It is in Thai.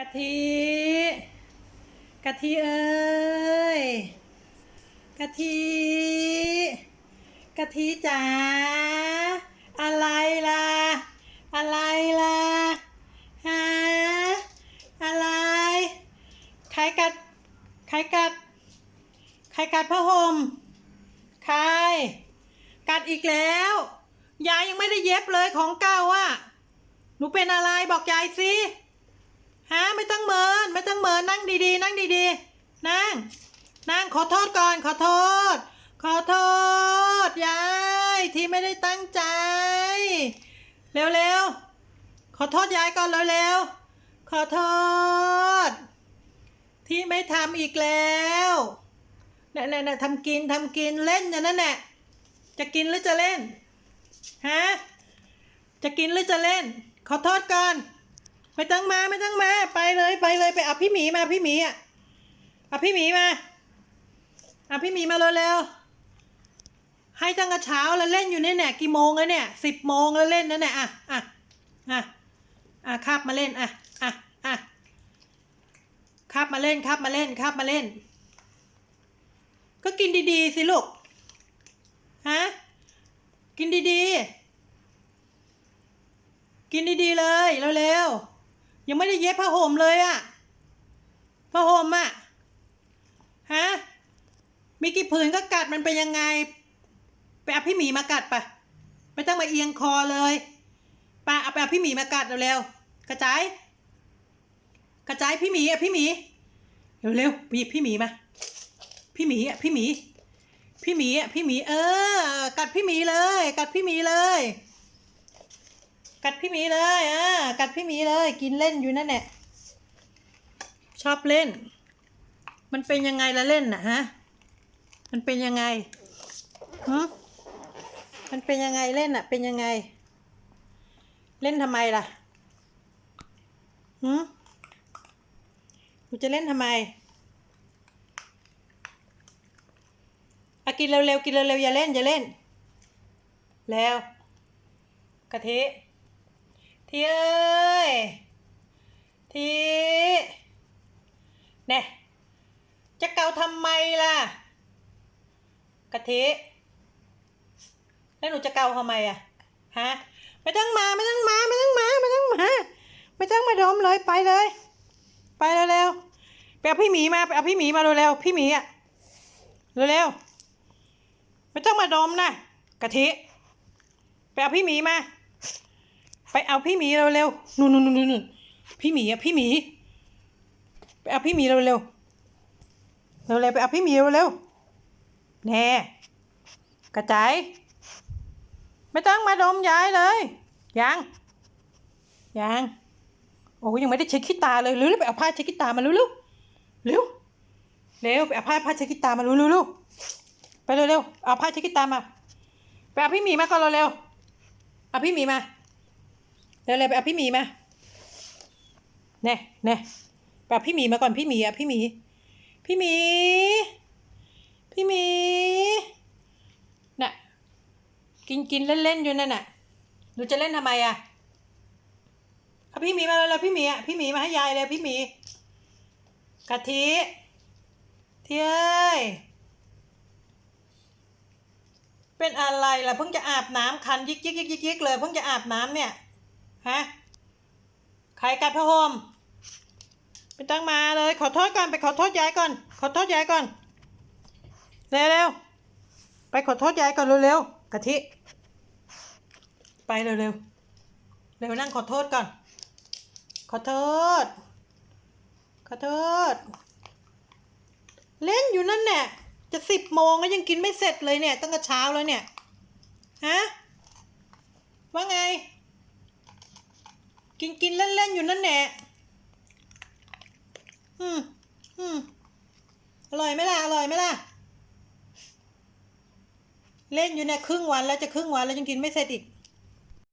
กะทิกะทิเอ้ยกะทิกะทิจ๋าอะไรล่ะ อะไรล่ะฮะอะไรใครกัดใครกัดใครกัดผ้าห่มใครกัดอีกแล้วยายยังไม่ได้เย็บเลยของเก่าอะหนูเป็นอะไรบอกยายสิ ฮะไม่ต้องเมินไม่ต้องเมินนั่งดีๆ นั่งดีๆ นั่ง นั่งขอโทษก่อน ขอโทษ ขอโทษยายที่ไม่ได้ตั้งใจ เร็วๆ ขอโทษยายก่อนเร็วๆ ขอโทษ ที่ไม่ทำอีกแล้วน่ะน่ะน่ะทำกินทำกินเล่นอย่างนั้นแหละจะกินหรือจะเล่นฮะจะกินหรือจะเล่น ขอโทษก่อน ไม่ต้องมาไม่ต้องมาไปเลยไปเลยไปเอาพี่หมีมาพี่หมีอะเอาพี่หมีมาเอาพี่หมีมาเร็วๆให้ตั้งแต่เช้าแล้วเล่นอยู่เนี่ยเนี่ยกี่โมงแล้วเนี่ยสิบโมงแล้วเล่นนั่นแหละอะอะอะอะคาบมาเล่นอะอะอะคาบมาเล่นคาบมาเล่นคาบมาเล่น ก็กินดีๆสิลูกฮะกินดีๆ กินดีๆเลยเร็วๆ ยังไม่ได้เย็บผ้าห่มเลยอะผ้าห่มอะฮะมีกี่ผืนก็กัดมันเป็นยังไง ไปเอาพี่หมีมากัดไปไม่ต้องมาเอียงคอเลยไปเอาไปเอาพี่หมีมากัดเร็วๆกระจายกระจายพี่หมีอะพี่หมีเร็วๆไปหยิบพี่หมีมาพี่หมีอะพี่หมี พี่หมีอะพี่หมีเออ กัดพี่หมีเลย กัดพี่หมีเลย กัดพี่หมีเลยอ่ากัดพี่หมีเลย กินเล่นอยู่นั่นแหละชอบเล่น มันเป็นยังไงละเล่นน่ะฮะ มันเป็นยังไงฮะมันเป็นยังไงเล่นอะเป็นยังไง เล่นทำไมล่ะหืมกูจะเล่นทำไมอะกินเร็วๆกินเร็วๆอย่าเล่นอย่าเล่น แล้วกะทิ ทีเอ้ย ทีเนี่ยจะเกาทำไมล่ะ กะทิแล้วหนูจะเกาทำไมอะฮะ ไม่ต้องมา ไม่ต้องมา ไม่ต้องมา ไม่ต้องมา ไม่ต้องมาดมเลย ไปเลย ไปเร็วๆไปเอาพี่หมีมา ไปเอาพี่หมีมาเร็วๆ พี่หมีอะ เร็วๆ ไม่ต้องมาดมนะ กะทิ ไปเอาพี่หมีมา ไปเอาพี่หมีเร็วๆนู่นนู่นนู่นนูนพี่หมีอะพี่หมี ไปเอาพี่หมีเร็วๆเร็วๆไปเอาพี่หมีเร็วๆแน่กระจายไม่ต้องมาดมยายเลยยังยังโอ้ยยังไม่ได้เช็ดขี้ตาเลยเร็วๆไปเอาผ้าเช็ดขี้ตามาเร็วๆเร็วเร็วไปเอาผ้าผ้าเช็ดขี้ตามาเร็วๆเร็วไปเร็วๆเอาผ้าเช็ดขี้ตามาไปเอาพี่หมีมาก่อนเร็วๆเอาพี่หมีมา เร็วๆไปเอาพี่หมีมาเน่เน่ไปเอาพี่หมีมาก่อนพี่หมีอะพี่หมีพี่หมีพี่หมีน่ะกินกินเล่นๆอยู่นั่นน่ะหนูจะเล่นทำไมอะเอาพี่หมีมาเลยพี่หมีอะพี่หมีมาให้ยายเลยพี่หมีกะทิเทียยเป็นอะไรล่ะเพิ่งจะอาบน้ำคันยิกยิกยิกยิกยิกเลยเพิ่งจะอาบน้ำเนี่ย ฮะใครกัดพระโฮมไม่ต้องมาเลย ขอโทษก่อนไปขอโทษยายก่อน ขอโทษยายก่อนเร็วเร็วๆไปขอโทษยายก่อนเร็วๆกะทิ ไปเร็วเร็วๆเร็วนั่งขอโทษก่อน ขอโทษ ขอโทษ เล่นอยู่นั่นแหละจะสิบโมงแล้วยังกินไม่เสร็จเลยเนี่ยตั้งแต่เช้าแล้วเนี่ยฮะว่าไง กินกินเล่นเล่นอยู่นั่นแหละอืมอืมอร่อยไหมล่ะ อร่อยไหมล่ะ เล่นอยู่เนี่ยครึ่งวันแล้วจะครึ่งวันแล้วยังกินไม่เสร็จอีก